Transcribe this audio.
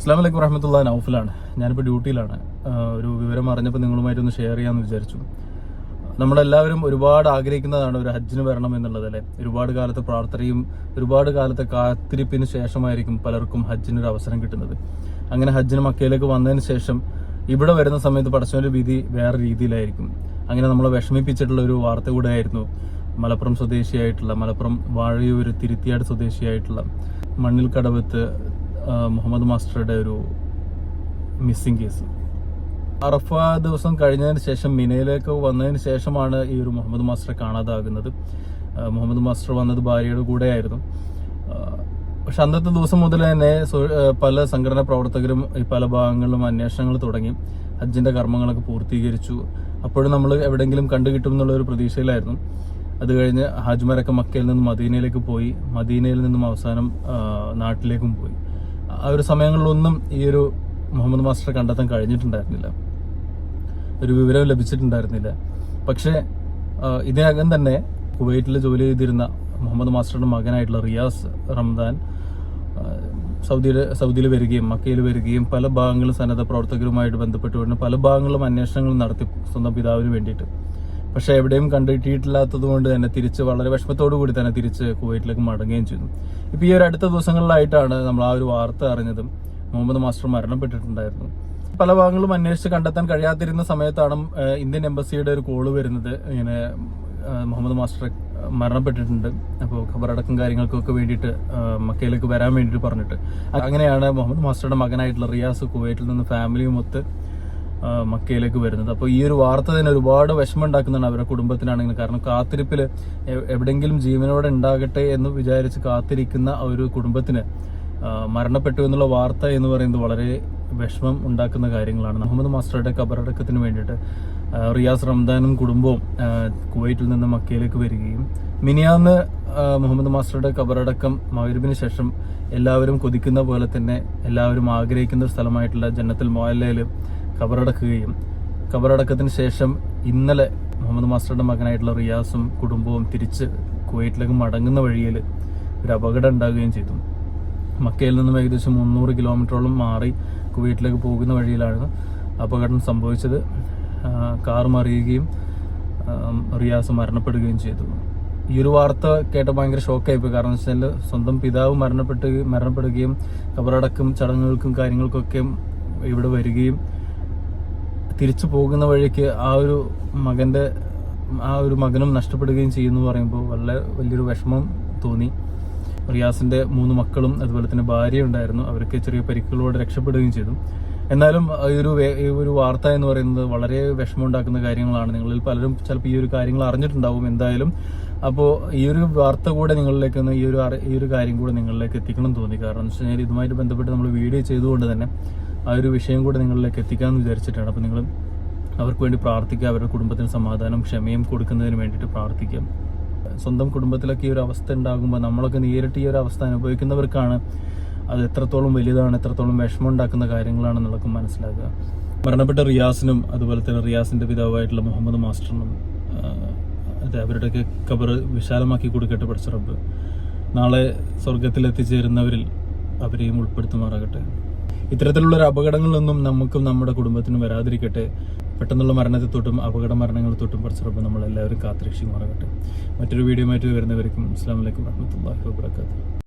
അസ്ലാം വലൈക്കും വറഹമത്തുള്ള നൗഫലാണ്. ഞാനിപ്പോൾ ഡ്യൂട്ടിയിലാണ്. ഒരു വിവരം അറിഞ്ഞപ്പോൾ നിങ്ങളുമായിട്ടൊന്ന് ഷെയർ ചെയ്യാമെന്ന് വിചാരിച്ചു. നമ്മളെല്ലാവരും ഒരുപാട് ആഗ്രഹിക്കുന്നതാണ് ഒരു ഹജ്ജിന് വരണം എന്നുള്ളത് അല്ലേ? ഒരുപാട് കാലത്തെ പ്രാർത്ഥനയും ഒരുപാട് കാലത്തെ കാത്തിരിപ്പിന് ശേഷമായിരിക്കും പലർക്കും ഹജ്ജിന് ഒരു അവസരം കിട്ടുന്നത്. അങ്ങനെ ഹജ്ജിന് മക്കയിലേക്ക് വന്നതിന് ശേഷം ഇവിടെ വരുന്ന സമയത്ത് പടച്ചവന്റെ വിധി വേറെ രീതിയിലായിരിക്കും. അങ്ങനെ നമ്മളെ വിഷമിപ്പിച്ചിട്ടുള്ള ഒരു വാർത്ത കൂടെ ആയിരുന്നു മലപ്പുറം സ്വദേശിയായിട്ടുള്ള മലപ്പുറം വാഴയൂർ തിരുത്തിയാട് സ്വദേശിയായിട്ടുള്ള മണ്ണിൽ കടവത്ത് മുഹമ്മദ് മാസ്റ്ററുടെ ഒരു മിസ്സിംഗ് കേസ് അറഫ ദിവസം കഴിഞ്ഞതിന് ശേഷം മിനയിലേക്ക് വന്നതിന് ശേഷമാണ് ഈ ഒരു മുഹമ്മദ് മാസ്റ്ററെ കാണാതാകുന്നത്. മുഹമ്മദ് മാസ്റ്റർ വന്നത് ഭാര്യയുടെ കൂടെയായിരുന്നു. പക്ഷെ അന്നത്തെ ദിവസം മുതൽ തന്നെ പല സംഘടനാ പ്രവർത്തകരും ഈ പല ഭാഗങ്ങളിലും അന്വേഷണങ്ങൾ തുടങ്ങി. ഹജ്ജിന്റെ കർമ്മങ്ങളൊക്കെ പൂർത്തീകരിച്ചു. അപ്പോഴും നമ്മൾ എവിടെയെങ്കിലും കണ്ടുകിട്ടും എന്നുള്ള ഒരു പ്രതീക്ഷയിലായിരുന്നു. അത് കഴിഞ്ഞ് ഹാജ്മാരൊക്കെ മക്കയിൽ നിന്നും മദീനയിലേക്ക് പോയി. മദീനയിൽ നിന്നും അവസാനം നാട്ടിലേക്കും പോയി. ആ ഒരു സമയങ്ങളിലൊന്നും ഈ ഒരു മുഹമ്മദ് മാസ്റ്റർ കണ്ടെത്താൻ കഴിഞ്ഞിട്ടുണ്ടായിരുന്നില്ല. ഒരു വിവരം ലഭിച്ചിട്ടുണ്ടായിരുന്നില്ല. പക്ഷേ ഇതിനകം തന്നെ കുവൈറ്റിൽ ജോലി ചെയ്തിരുന്ന മുഹമ്മദ് മാസ്റ്ററുടെ മകനായിട്ടുള്ള റിയാസ് റംദാൻ സൗദിയിൽ സൗദിയിൽ വരികയും മക്കയിൽ വരികയും പല ഭാഗങ്ങളും സന്നദ്ധ പ്രവർത്തകരുമായിട്ട് ബന്ധപ്പെട്ടുകൊണ്ട് പല ഭാഗങ്ങളിലും അന്വേഷണങ്ങൾ നടത്തി സ്വന്തം പിതാവിന് വേണ്ടിയിട്ട്. പക്ഷെ എവിടെയും കണ്ടെത്തിയിട്ടില്ലാത്തത് കൊണ്ട് തന്നെ തിരിച്ച് വളരെ വിഷമത്തോടു കൂടി തന്നെ തിരിച്ച് കുവൈറ്റിലേക്ക് മടങ്ങുകയും ചെയ്തു. ഇപ്പൊ ഈ ഒരു അടുത്ത ദിവസങ്ങളിലായിട്ടാണ് നമ്മൾ ആ ഒരു വാർത്ത അറിഞ്ഞതും മുഹമ്മദ് മാസ്റ്റർ മരണപ്പെട്ടിട്ടുണ്ടായിരുന്നു. പല ഭാഗങ്ങളും അന്വേഷിച്ച് കണ്ടെത്താൻ കഴിയാതിരുന്ന സമയത്താണ് ഇന്ത്യൻ എംബസിയുടെ ഒരു കോൾ വരുന്നത്. ഇങ്ങനെ മുഹമ്മദ് മാസ്റ്റർ മരണപ്പെട്ടിട്ടുണ്ട്. അപ്പോൾ ഖബറടക്കം കാര്യങ്ങൾക്കൊക്കെ വേണ്ടിയിട്ട് മക്കയിലേക്ക് വരാൻ വേണ്ടിയിട്ട് പറഞ്ഞിട്ട്. അങ്ങനെയാണ് മുഹമ്മദ് മാസ്റ്ററുടെ മകനായിട്ടുള്ള റിയാസ് കുവൈറ്റിൽ നിന്ന് ഫാമിലിയും ഒത്ത് മക്കയിലേക്ക് വരുന്നത്. അപ്പോൾ ഈ ഒരു വാർത്ത തന്നെ ഒരുപാട് വിഷമം ഉണ്ടാക്കുന്നതാണ് അവരുടെ കുടുംബത്തിനാണെങ്കിലും കാരണം കാത്തിരിപ്പിൽ എവിടെയെങ്കിലും ജീവനോടെ ഉണ്ടാകട്ടെ എന്ന് വിചാരിച്ച് കാത്തിരിക്കുന്ന ഒരു കുടുംബത്തിന് മരണപ്പെട്ടു എന്നുള്ള വാർത്ത എന്ന് പറയുന്നത് വളരെ വിഷമം ഉണ്ടാക്കുന്ന കാര്യങ്ങളാണ്. മുഹമ്മദ് മാസ്റ്ററുടെ കബറടക്കത്തിന് വേണ്ടിയിട്ട് റിയാസ് റംദാനും കുടുംബവും കുവൈറ്റിൽ നിന്ന് മക്കയിലേക്ക് വരികയും മിനിയാന്ന് മുഹമ്മദ് മാസ്റ്ററുടെ കബറടക്കം മകരുവിന് ശേഷം എല്ലാവരും കൊതിക്കുന്ന പോലെ തന്നെ എല്ലാവരും ആഗ്രഹിക്കുന്ന ഒരു സ്ഥലമായിട്ടുള്ള ജന്നത്തിൽ മോയല്ലയിൽ കബറടക്കുകയും കബറടക്കത്തിന് ശേഷം ഇന്നലെ മുഹമ്മദ് മാസ്റ്ററുടെ മകനായിട്ടുള്ള റിയാസും കുടുംബവും തിരിച്ച് കുവൈറ്റിലേക്ക് മടങ്ങുന്ന വഴിയിൽ ഒരു അപകടം ഉണ്ടാകുകയും ചെയ്തു. മക്കയിൽ നിന്നും ഏകദേശം മുന്നൂറ് കിലോമീറ്ററോളം മാറി കുവൈറ്റിലേക്ക് പോകുന്ന വഴിയിലാണ് അപകടം സംഭവിച്ചത്. കാർ മറിയുകയും റിയാസ് മരണപ്പെടുകയും ചെയ്തു. ഈ ഒരു വാർത്ത കേട്ട ഭയങ്കര ഷോക്കായിപ്പോയി. കാരണം വെച്ചാൽ സ്വന്തം പിതാവ് മരണപ്പെട്ട് മരണപ്പെടുകയും കബറടക്കം ചടങ്ങുകൾക്കും കാര്യങ്ങൾക്കൊക്കെ ഇവിടെ വരികയും തിരിച്ചു പോകുന്ന വഴിക്ക് ആ ഒരു മകന്റെ ആ ഒരു മകനും നഷ്ടപ്പെടുകയും ചെയ്യുന്നു പറയുമ്പോൾ വളരെ വലിയൊരു വിഷമം തോന്നി. റിയാസിന്റെ മൂന്ന് മക്കളും അതുപോലെ തന്നെ ഭാര്യ ഉണ്ടായിരുന്നു. അവർക്ക് ചെറിയ പരിക്കുകളോടെ രക്ഷപ്പെടുകയും ചെയ്തു. എന്നാലും ഈ ഒരു ഒരു വാർത്ത എന്ന് പറയുന്നത് വളരെ വിഷമമുണ്ടാക്കുന്ന കാര്യങ്ങളാണ്. നിങ്ങളിൽ പലരും ചിലപ്പോൾ ഈ ഒരു കാര്യങ്ങൾ അറിഞ്ഞിട്ടുണ്ടാവും. എന്തായാലും അപ്പോൾ ഈ ഒരു വാർത്ത കൂടെ നിങ്ങളിലേക്ക് ഒന്ന് ഈ ഒരു ഈ ഒരു കാര്യം കൂടെ നിങ്ങളിലേക്ക് എത്തിക്കണം തോന്നി. കാരണം എന്ന് വെച്ച് കഴിഞ്ഞാൽ ഇതുമായിട്ട് ബന്ധപ്പെട്ട് നമ്മൾ വീഡിയോ ചെയ്തുകൊണ്ട് തന്നെ ആ ഒരു വിഷയം കൂടെ നിങ്ങളിലേക്ക് എത്തിക്കാമെന്ന് വിചാരിച്ചിട്ടാണ്. അപ്പോൾ നിങ്ങൾ അവർക്ക് വേണ്ടി പ്രാർത്ഥിക്കുക അവരുടെ കുടുംബത്തിന് സമാധാനം ക്ഷമയും കൊടുക്കുന്നതിന് വേണ്ടിയിട്ട് പ്രാർത്ഥിക്കാം സ്വന്തം കുടുംബത്തിലൊക്കെ ഈ ഒരു അവസ്ഥ ഉണ്ടാകുമ്പോൾ നമ്മളൊക്കെ നേരിട്ട് ഈ ഒരു അവസ്ഥ അനുഭവിക്കുന്നവർക്കാണ് അത് എത്രത്തോളം വലുതാണ് എത്രത്തോളം വിഷമം ഉണ്ടാക്കുന്ന കാര്യങ്ങളാണെന്നുള്ളതൊക്കെ മനസ്സിലാക്കുക. മരണപ്പെട്ട റിയാസിനും അതുപോലെ തന്നെ റിയാസിന്റെ പിതാവായിട്ടുള്ള മുഹമ്മദ് മാസ്റ്ററിനും അതെ അവരുടെയൊക്കെ കബർ വിശാലമാക്കി കൊടുക്കട്ടെ പഠിച്ച റബ്ബ്. നാളെ സ്വർഗത്തിൽ എത്തിച്ചേരുന്നവരിൽ അവരെയും ഉൾപ്പെടുത്തുമാറാകട്ടെ. ഇത്തരത്തിലുള്ള ഒരു അപകടങ്ങളൊന്നും നമുക്കും നമ്മുടെ കുടുംബത്തിനും വരാതിരിക്കട്ടെ. പെട്ടെന്നുള്ള മരണത്തെ തൊട്ടും അപകട മരണങ്ങൾ തൊട്ടും പഠിച്ചറബ് നമ്മളെല്ലാവരും കാത്തിരക്ഷിക്കുമാറാകട്ടെ. മറ്റൊരു വീഡിയോ ആയിട്ട് വരുന്നവർക്കും അസ്സാം വലൈക്കും വാഹമത്തല്ലാഹി വാബർക്കാത്തു